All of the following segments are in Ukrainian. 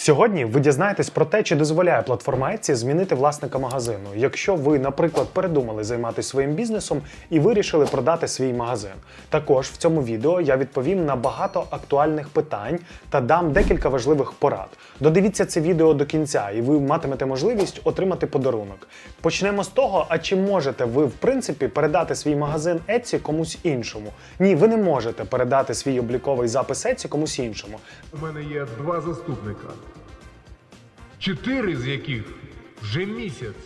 Сьогодні ви дізнаєтесь про те, чи дозволяє платформа Etsy змінити власника магазину, якщо ви, наприклад, передумали займатися своїм бізнесом і вирішили продати свій магазин. Також в цьому відео я відповім на багато актуальних питань та дам декілька важливих порад. Додивіться це відео до кінця, і ви матимете можливість отримати подарунок. Почнемо з того, а чи можете ви в принципі передати свій магазин Etsy комусь іншому? Ні, ви не можете передати свій обліковий запис Etsy комусь іншому. У мене є два заступника, чотири з яких вже місяць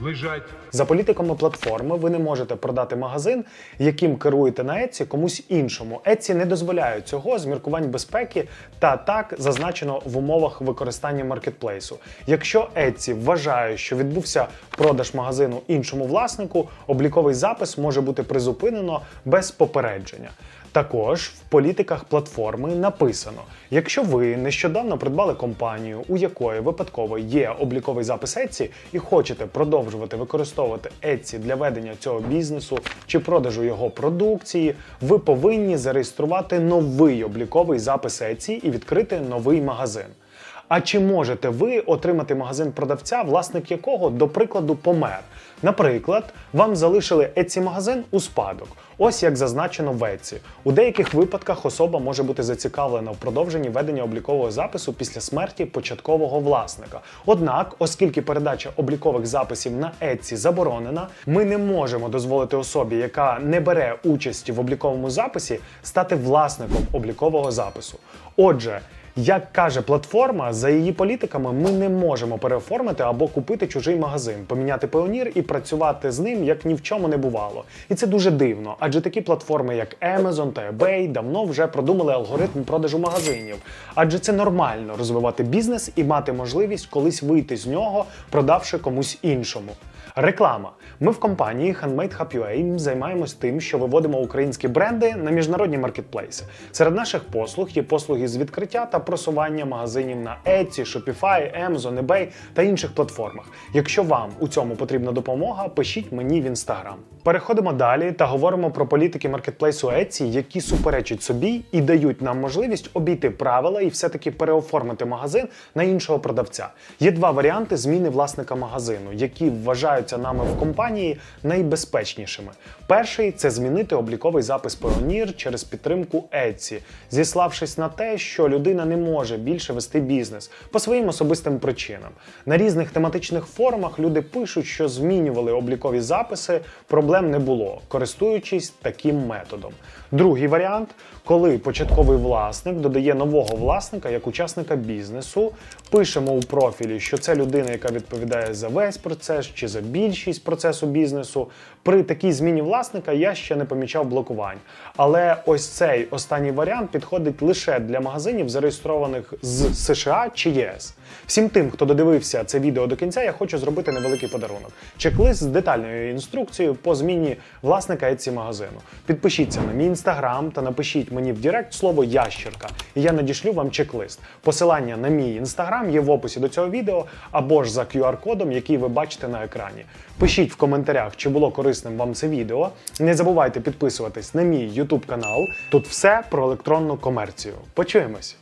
лежать За політиками платформи ви не можете продати магазин, яким керуєте на Etsy, комусь іншому. Etsy не дозволяє цього з міркувань безпеки та так зазначено в умовах використання маркетплейсу. Якщо Etsy вважає, що відбувся продаж магазину іншому власнику, обліковий запис може бути призупинено без попередження. Також в політиках платформи написано: якщо ви нещодавно придбали компанію, у якої випадково є обліковий запис Etsy, і хочете продовжувати використовувати Etsy для ведення цього бізнесу чи продажу його продукції, ви повинні зареєструвати новий обліковий запис Etsy і відкрити новий магазин. А чи можете ви отримати магазин продавця, власник якого, до прикладу, помер? Наприклад, вам залишили Etsy магазин у спадок. Ось як зазначено в Etsy. У деяких випадках особа може бути зацікавлена в продовженні ведення облікового запису після смерті початкового власника. Однак, оскільки передача облікових записів на Etsy заборонена, ми не можемо дозволити особі, яка не бере участі в обліковому записі, стати власником облікового запису. Отже, як каже платформа, за її політиками ми не можемо переоформити або купити чужий магазин, поміняти піонір і працювати з ним як ні в чому не бувало. І це дуже дивно, адже такі платформи, як Amazon та eBay, давно вже продумали алгоритм продажу магазинів. Адже це нормально розвивати бізнес і мати можливість колись вийти з нього, продавши комусь іншому. Реклама. Ми в компанії Handmade Hub UA займаємось тим, що виводимо українські бренди на міжнародні маркетплейси. Серед наших послуг є послуги з відкриття та просування магазинів на Etsy, Shopify, Amazon, eBay та інших платформах. Якщо вам у цьому потрібна допомога, пишіть мені в Instagram. Переходимо далі та говоримо про політики маркетплейсу Etsy, які суперечать собі і дають нам можливість обійти правила і все-таки переоформити магазин на іншого продавця. Є два варіанти зміни власника магазину, які вважаються нами в компанії найбезпечнішими. Перший це змінити обліковий запис Payoneer через підтримку Etsy, зіславшись на те, що людина не може більше вести бізнес по своїм особистим причинам. На різних тематичних форумах люди пишуть, що змінювали облікові записи, проблем не було, користуючись таким методом. Другий варіант, коли початковий власник додає нового власника як учасника бізнесу, пишемо у профілі, що це людина, яка відповідає за весь процес чи за більшість процесу бізнесу. При такій зміні власника я ще не помічав блокувань. Але ось цей останній варіант підходить лише для магазинів, зареєстрованих з США чи ЄС. Всім тим, хто додивився це відео до кінця, я хочу зробити невеликий подарунок. Чек-лист з детальною інструкцією по зміні власника Etsy магазину. Підпишіться на мій інстаграм та напишіть мені в Директ слово ящерка, і я надішлю вам чек-лист. Посилання на мій інстаграм є в описі до цього відео або ж за QR-кодом, який ви бачите на екрані. Пишіть в коментарях, чи було корисним вам це відео. Не забувайте підписуватись на мій YouTube канал. Тут все про електронну комерцію. Почуємось!